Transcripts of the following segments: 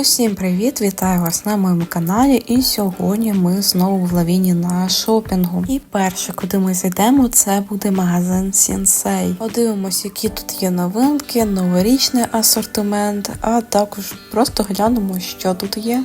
Усім привіт! Вітаю вас на моєму каналі. І сьогодні ми знову в лавіні на шопінгу. І перше, куди ми зайдемо, це буде магазин Сінсей. Подивимось, які тут є новинки, новорічний асортимент, а також просто глянемо, що тут є.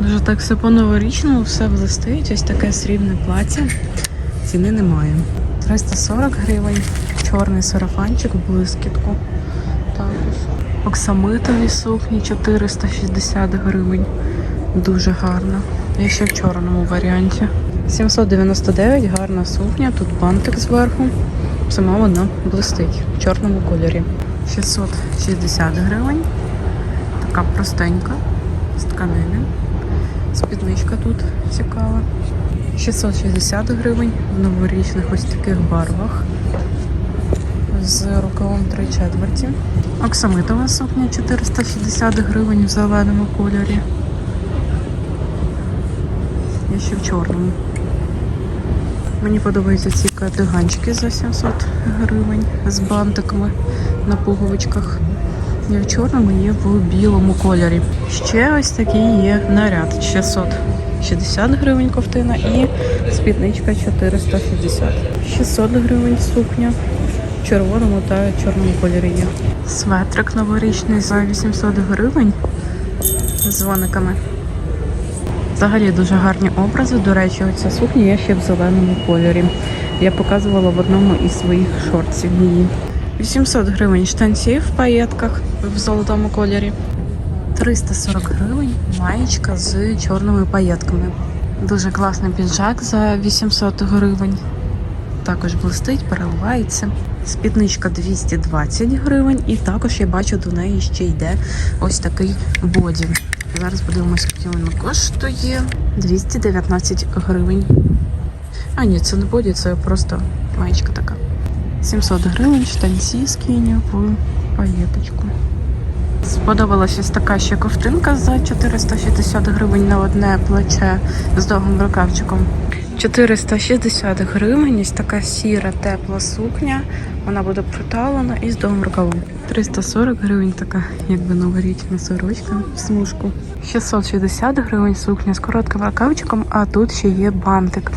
Дуже так все по новорічному, все блистить. Ось таке срібне плаття. Ціни немає. 340 гривень, чорний сарафанчик в блискітку. Оксамитові сукні 460 гривень. Дуже гарно. І ще в чорному варіанті. 799 гарна сукня, тут бантик зверху. Сама вона блистить в чорному кольорі. 660 гривень. Така простенька з тканини. Спідничка тут цікава. 660 гривень в новорічних ось таких барвах з рукавом 3 четверті. Оксамитова сукня 460 гривень в зеленому кольорі. Я ще в чорному. Мені подобаються ці кардиганчики за 700 гривень з бантиками на пуговичках. Є в чорному, є в білому кольорі. Ще ось такий є наряд 660 гривень ковтина і спідничка 460. 600 гривень сукня. Червоному та чорному кольорі є. Светрик новорічний за 800 гривень з дзвониками. Взагалі дуже гарні образи. До речі, оця сукня є ще в зеленому кольорі. Я показувала в одному із своїх шортів її. 800 гривень штанці в паєтках в золотому кольорі. 340 гривень маєчка з чорними паєтками. Дуже класний піджак за 800 гривень. Також блистить, переливається. Спідничка 220 гривень, і також я бачу до неї ще йде ось такий боді. Зараз подивимось, скільки воно коштує. 219 гривень. А ні, це не боді, це просто маєчка така. 700 гривень, штанці з в паєточку. Сподобалася така ще ковтинка за 460 гривень на одне плече з довгим рукавчиком. 460 гривень, ось така сіра тепла сукня. Вона буде приталена і з довгим рукавом. 340 гривень така, якби новорічна сорочка смужку. 660 гривень сукня з коротким рукавчиком, а тут ще є бантик.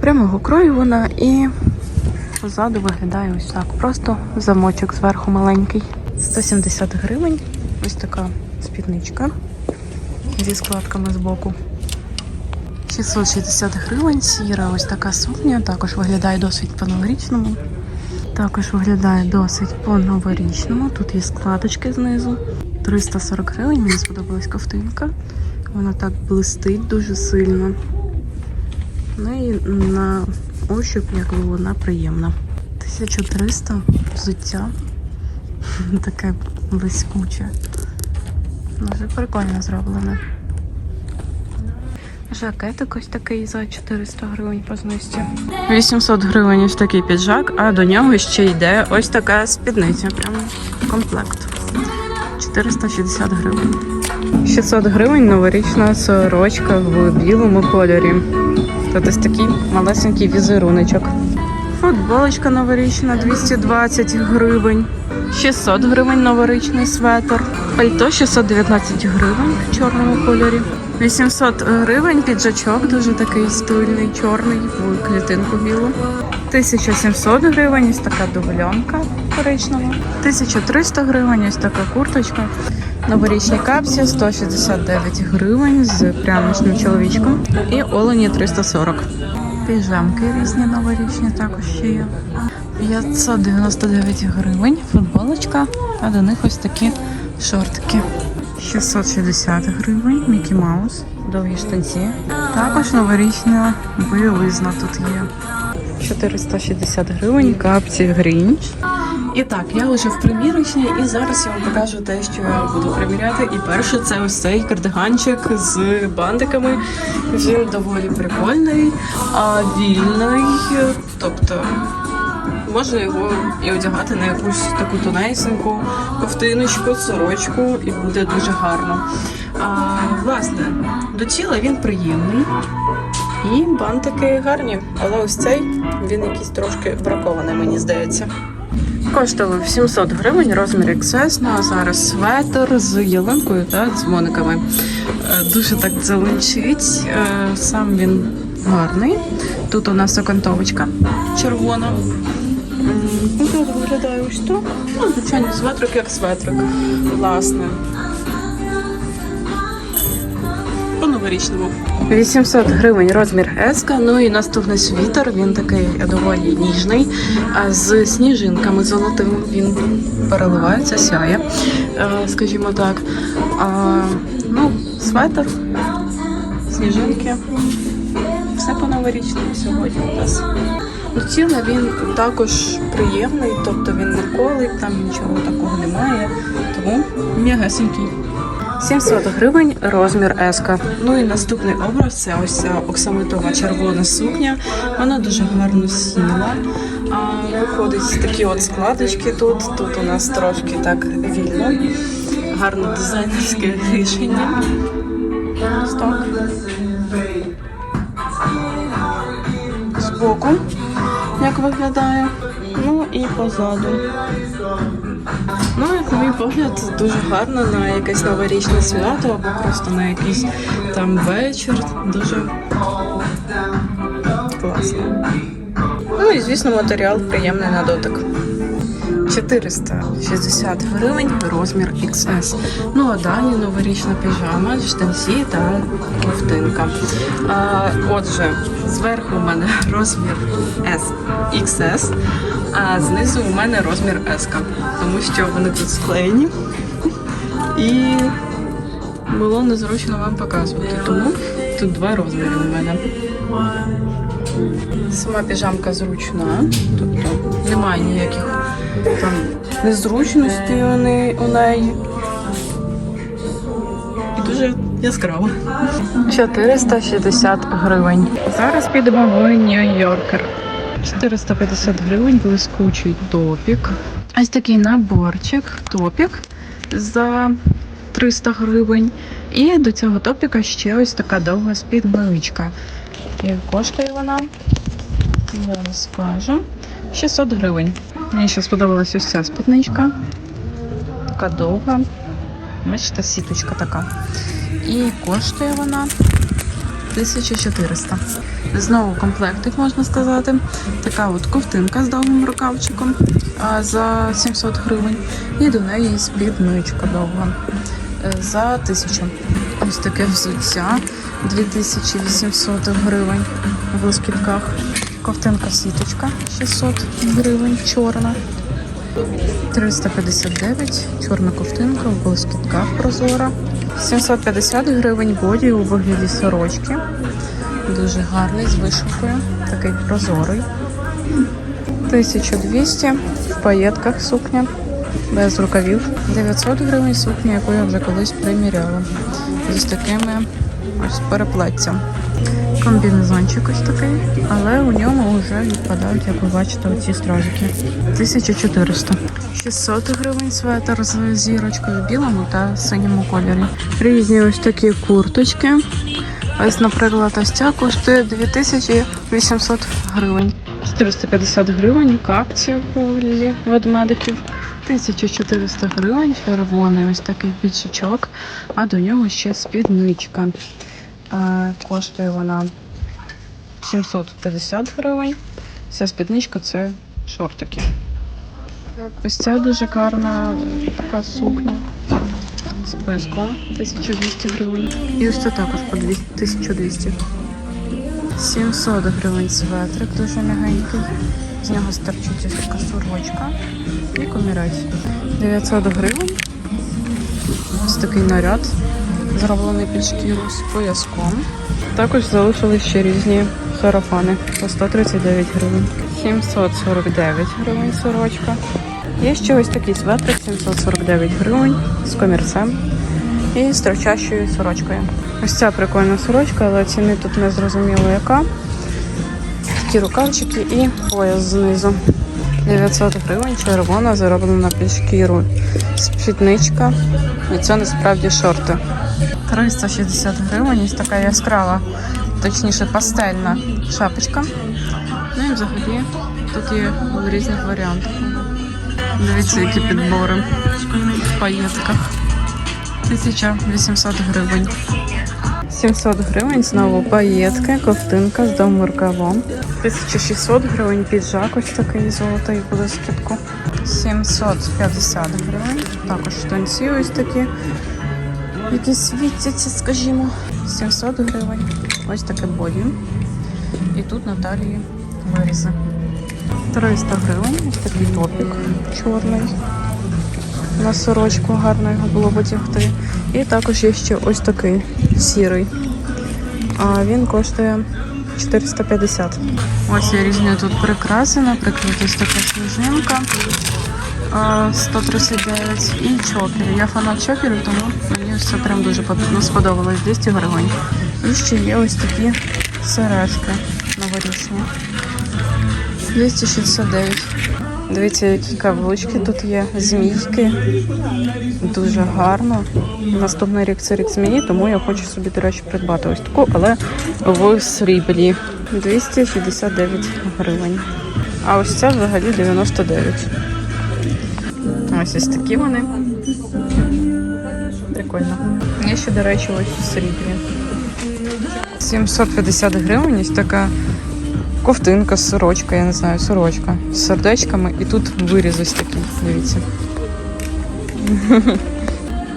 Прямого крою вона і позаду виглядає ось так. Просто замочок зверху маленький. 170 гривень. Ось така спідничка зі складками збоку. 660 гривень, сіра, ось така сукня, також виглядає досить по-новорічному. Також виглядає досить по-новорічному. Тут є складочки знизу. 340 гривень, мені сподобалась ковтинка. Вона так блистить дуже сильно. Ну і на ощуп, якби вона приємна. 1300 взуття. Таке блискуче. Дуже прикольно зроблене. Жакетик ось такий за 400 гривень по знижці. 800 гривень ось такий піджак, а до нього ще йде ось така спідниця. Прям комплект. 460 гривень. 600 гривень новорічна сорочка в білому кольорі. Тут ось такий малесенький візеруночок. Футболочка новорічна 220 гривень. 600 гривень новорічний светр. Пальто 619 гривень в чорному кольорі. 800 гривень піджачок, дуже такий стильний, чорний, в клітинку білу. 1700 гривень, ось така дубльонка коричнева. 1300 гривень, ось така курточка. Новорічні капсі 169 гривень з прямочним чоловічком. І олені 340. Піжамки різні новорічні також ще є. 599 гривень, футболочка, а до них ось такі шортики. 660 гривень, Мікі Маус, довгі штанці. Також новорічна білизна тут є. 460 гривень, капці Грінч. І так, я вже в примірочні, і зараз я вам покажу те, що я буду приміряти. І перше це ось цей кардиганчик з бантиками. Він доволі прикольний, а вільний. Тобто можна його і одягати на якусь таку тонесеньку ковтиночку, сорочку, і буде дуже гарно. А, власне, до тіла він приємний. І бантики гарні, але ось цей він якийсь трошки бракований, мені здається. Коштував 700 гривень, розмір XS, ну а зараз светр з ялинкою та дзвониками. Е, Дуже так дзеленчить. Е, Сам він гарний. Тут у нас окантовочка червона. Ну, тут виглядає ось то. Ну, звичайно, светрик як светрик. Власне. По новорічному. 800 гривень розмір S. Ну і наступний світер. Він такий доволі ніжний. А з сніжинками золотими він переливається, сяє, е, скажімо так. А, ну, светр, сніжинки. Все по новорічному сьогодні у нас. Ну, тіло він також приємний, тобто він не колить, там нічого такого немає. Тому м'ягесенький. 700 гривень, розмір S. Ну і наступний образ це ось ця оксамитова червона сукня. Вона дуже гарно сіла. А, виходить такі от складочки тут. Тут у нас трошки так вільно. Гарне дизайнерське рішення. Ось так. Збоку, як виглядає. Ну і позаду. Ну, як на мій погляд, дуже гарно на якесь новорічне свято або просто на якийсь там вечір. Дуже класно. Ну і звісно, матеріал приємний на дотик. 460 гривень, розмір XS. Ну а далі новорічна піжама, штанці та ковтинка. Отже, зверху у мене розмір S, XS, а знизу у мене розмір S, тому що вони тут склеєні. І було незручно вам показувати. Тому тут два розміри у мене. Сама піжамка зручна, тобто немає ніяких там незручностей у неї. У неї. І дуже яскраво. 460 гривень. Зараз підемо в Нью-Йоркер. 450 гривень блискучий топік. Ось такий наборчик, топік за 300 гривень. І до цього топіка ще ось така довга спідничка. І коштує вона, зараз скажу, 600 гривень. Мені ще сподобалась ось ця спідничка. Така довга. Бачите, сіточка така. І коштує вона 1400. Знову комплектик, можна сказати. Така от ковтинка з довгим рукавчиком за 700 гривень. І до неї спідничка довга е, за 1000. Ось таке взуття 2800 гривень в лоскітках. Ковтинка сіточка 600 гривень, чорна. 359, чорна ковтинка в блискітках прозора. 750 гривень боді у вигляді сорочки. Дуже гарний з вишивкою, такий прозорий. 1200 в паєтках сукня, без рукавів. 900 гривень сукня, яку я вже колись приміряла. З такими ось переплеттям. Комбінезончик ось такий, але у ньому вже відпадають, як ви бачите, оці стразики. 1400. 600 гривень светр з зірочкою білому та синьому кольорі. Різні ось такі курточки. Ось, наприклад, ось ця коштує 2800 гривень. 450 гривень, капці в вигляді ведмедиків. 1400 гривень, червоний ось такий підшичок, а до нього ще спідничка. Е, Коштує вона 750 гривень. Ця спідничка це шортики. Ось ця дуже гарна така сукня з пояском 1200 гривень. І ось це також по 1200. 700 гривень светрик, дуже м'ягенький. З нього стерчить ось така сорочка і комірець. 900 гривень. Ось такий наряд, зроблений під шкіру з пояском. Також залишились ще різні сарафани по 139 гривень. 749 гривень сорочка. Є ще ось такий светрик 749 гривень з комірцем і з торчащою сорочкою. Ось ця прикольна сорочка, але ціни тут не зрозуміло яка. Такі рукавчики і пояс знизу. 900 гривень, червона, зароблена під шкіру. Спідничка. І це насправді шорти. 360 гривень, ось така яскрава, точніше пастельна шапочка. Ну і взагалі тут є в різних варіантах. Дивіться, які підбори в паєтках. 1800 гривень. 700 гривень знову паєтки, ковтинка з дому рукавом. 1600 гривень піджак ось такий золотий блискітку. 750 гривень. Також штанці ось такі, які світяться, скажімо. 700 гривень. Ось таке боді. І тут на талії вирізи. 300 гривень. Ось такий топік чорний. На сорочку гарно його було б одягти. І також є ще ось такий сірий. А він коштує 450. Ось є різні тут прикраси, наприклад, ось така сніжинка. 139 і чокери. Я фанат чокерів, тому мені це прям дуже ну, сподобалось 200 гривень. І ще є ось такі сережки новорічні. 269. Дивіться, які каблучки тут є. Змійки. Дуже гарно. Наступний рік це рік змії, тому я хочу собі, до речі, придбати ось таку, але в сріблі. 269 гривень. А ось ця взагалі 99. Ось ось такі вони. Прикольно. Є ще, до речі, ось в сріблі. 750 гривень, ось така ковтинка, сорочка, я не знаю, сорочка з сердечками. І тут виріз ось такий, дивіться.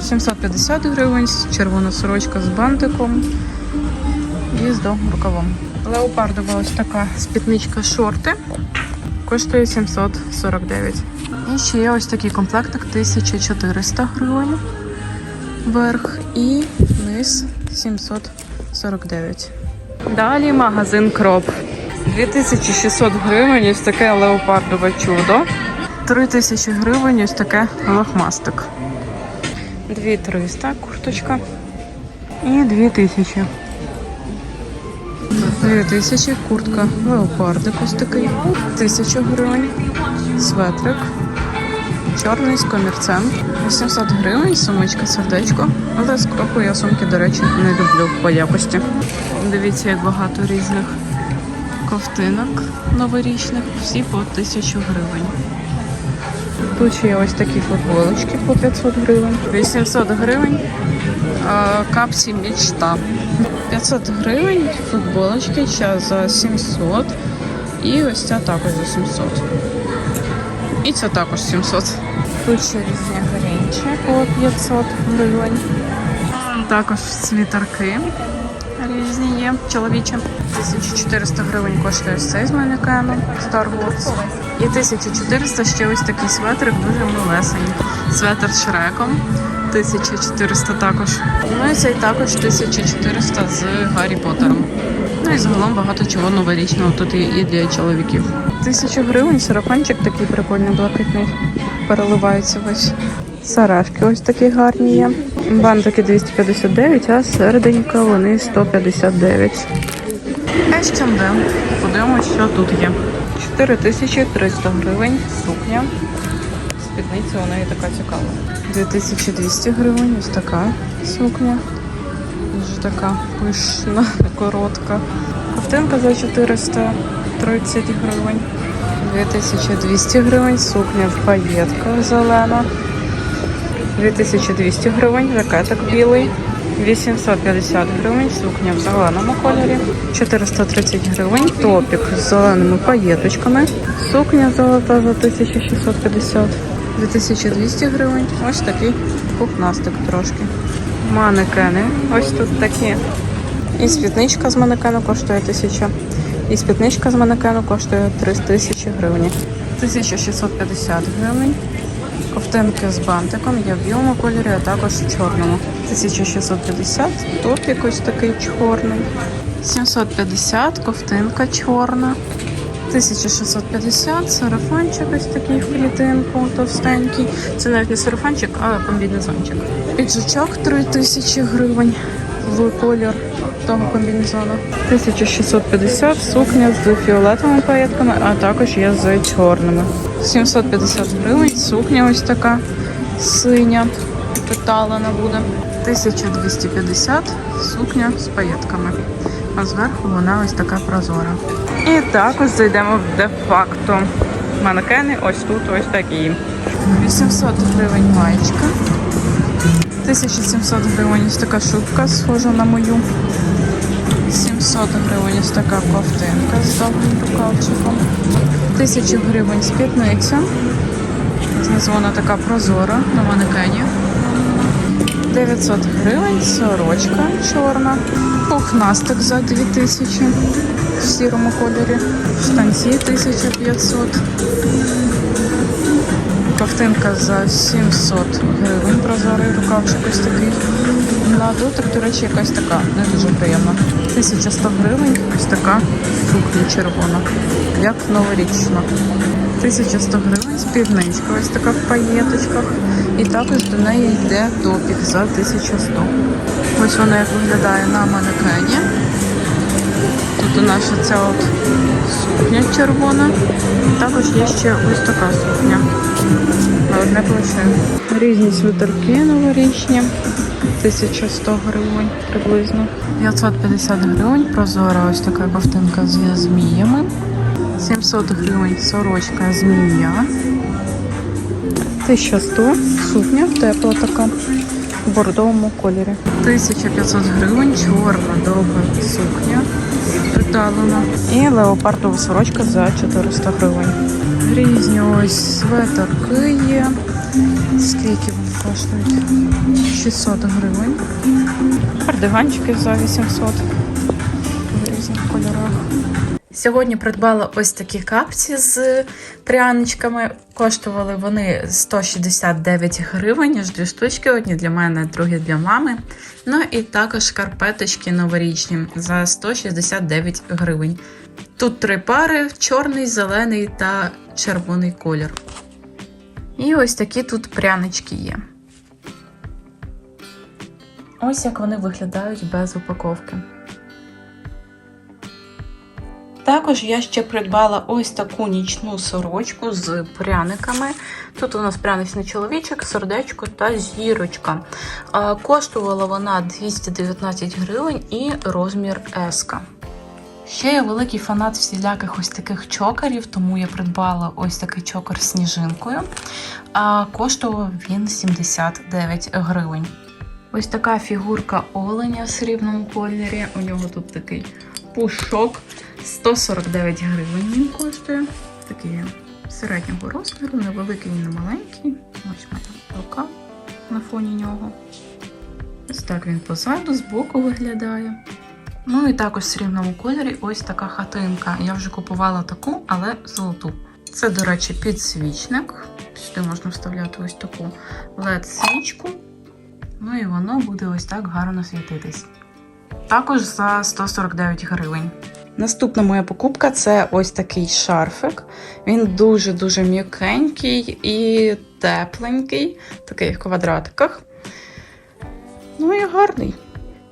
750 гривень, червона сорочка з бантиком і з рукавом. Леопардова ось така спідничка шорти. Коштує 749. І ще є ось такий комплектик 1400 гривень. Верх і низ 749. Далі магазин Кроп. 2600 гривень ось таке леопардове чудо. 3000 гривень ось таке лохмастик. 2300 курточка. І 2000. 2000 куртка леопардик ось такий. 1000 гривень. Светрик. Чорний з комірцем. 800 гривень, сумочка сердечко. Але з я сумки, до речі, не люблю по якості. Дивіться, як багато різних ковтинок новорічних, всі по 1000 гривень. Тут ще є ось такі футболочки по 500 гривень. 800 гривень. а, Капсі мечта. 500 гривень футболочки ще за 700. І ось ця також за 700. І це також 700. Тут ще різні грінчі по 500 гривень. Також світерки різні є, чоловічі. 1400 гривень коштує цей з манекену Star. І 1400 ще ось такий светрик, дуже милесенький. Светр з Шреком. 1400 також. Ну і цей також 1400 з Гаррі Поттером. Ну і загалом багато чого новорічного тут і для чоловіків. 1000 гривень, сарафанчик такий прикольний, блакитний. Переливається весь. Сарашки ось такі гарні є. Бантики 259, а середенька вони 159. H&M. Подивимось, що тут є. 4300 гривень, сукня. Спідниця у неї така цікава. 2200 гривень, ось така сукня. Дуже така пишна, коротка. Ковтинка за 430 гривень. 2200 гривень, сукня в паєтках зелена. 2200 гривень, жакетик білий. 850 гривень, сукня в зеленому кольорі. 430 гривень, топік з зеленими паєточками. Сукня золота за 1650. 2200 гривень. Ось такий пухнастик трошки. Манекени. Ось тут такі. І спідничка з манекену коштує 1000. І спідничка з манекену коштує 3000 гривень. 1650 гривень. Ковтинки з бантиком є в білому кольорі, а також в чорному. 1650, топік ось такий чорний. 750, ковтинка чорна. 1650, сарафанчик ось такий в клітинку, товстенький. Це навіть не сарафанчик, а комбінезончик. Піджачок 3000 гривень в колір того комбінезону. 1650, сукня з фіолетовими паєтками, а також є з чорними. 750 гривень, сукня ось така синя, приталена буде. 1250 сукня з паєтками. А зверху вона ось така прозора. І також зайдемо в де-факто. манекени ось тут, ось такі. 800 гривень маєчка. 1700 гривень ось така шубка, схожа на мою. 700 гривень ось така ковтинка з довгим рукавчиком. 1000 гривень спідниця. Знизу вона така прозора на манекені. 900 гривень, сорочка чорна, пухнастик за 2000 в сірому кольорі, штанці 1500, ковтинка за 700 гривень, прозорий рукавчик ось такий. На дотик, до речі, якась така, не дуже приємна. 1100 гривень, ось така сукня червона, як новорічна. 1100 гривень, спідничка ось така в паєточках. І також до неї йде топік за 1100. Ось вона як виглядає на манекені. Тут у нас ця от сукня червона. Також є ще ось така сукня. Одне плече. Різні свитерки новорічні. 1100 гривень приблизно. 550 гривень. Прозора ось така ковтинка зі зміями. 700 гривень сорочка змія. 1100 сукня тепла така в бордовому кольорі. 1500 гривень чорна довга сукня приталена. І леопардова сорочка за 400 гривень. Різні ось светерки є. Скільки вони коштують? 600 гривень. Кардиганчики за 800 в різних кольорах. Сьогодні придбала ось такі капці з пряничками. Коштували вони 169 гривень, аж дві штучки, одні для мене, другі для мами. Ну і також шкарпеточки новорічні за 169 гривень. Тут три пари: чорний, зелений та червоний колір. І ось такі тут прянички є. Ось як вони виглядають без упаковки. Також я ще придбала ось таку нічну сорочку з пряниками. Тут у нас пряничний чоловічок, сердечко та зірочка. Коштувала вона 219 гривень і розмір S. Ще я великий фанат всіляких ось таких чокерів, тому я придбала ось такий чокер з сніжинкою. А коштував він 79 гривень. Ось така фігурка оленя в срібному кольорі. У нього тут такий пушок. 149 гривень він коштує. Такий середнього розміру, невеликий і не маленький. Ось моя рука на фоні нього. Ось так він позаду, збоку виглядає. Ну і також в срібному кольорі ось така хатинка. Я вже купувала таку, але золоту. Це, до речі, підсвічник. Сюди можна вставляти ось таку LED-свічку. Ну і воно буде ось так гарно світитись. Також за 149 гривень. Наступна моя покупка це ось такий шарфик. Він дуже-дуже м'якенький і тепленький, такий в квадратиках. Ну і гарний.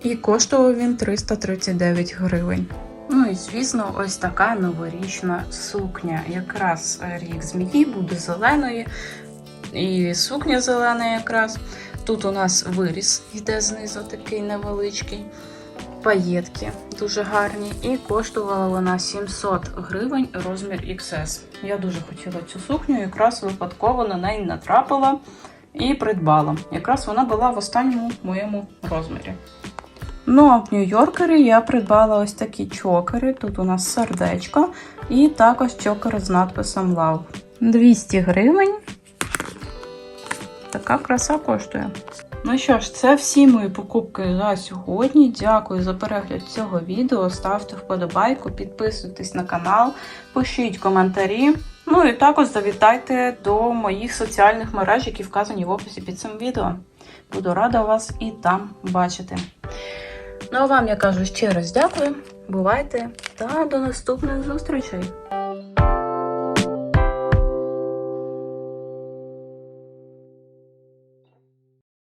І коштував він 339 гривень. Ну і звісно, ось така новорічна сукня. Якраз рік змії буде зеленої, і сукня зелена якраз. Тут у нас виріс йде знизу такий невеличкий. Паєтки дуже гарні, і коштувала вона 700 гривень розмір XS. Я дуже хотіла цю сукню, якраз випадково на неї натрапила і придбала. Якраз вона була в останньому моєму розмірі. Ну, а в Нью-Йоркері я придбала ось такі чокери. Тут у нас сердечко, і також чокер з надписом Love. 200 гривень. Така краса коштує. Ну що ж, це всі мої покупки за сьогодні. Дякую за перегляд цього відео. Ставте вподобайку, підписуйтесь на канал, пишіть коментарі. Ну і також завітайте до моїх соціальних мереж, які вказані в описі під цим відео. Буду рада вас і там бачити. Ну а вам я кажу ще раз дякую. Бувайте та до наступних зустрічей!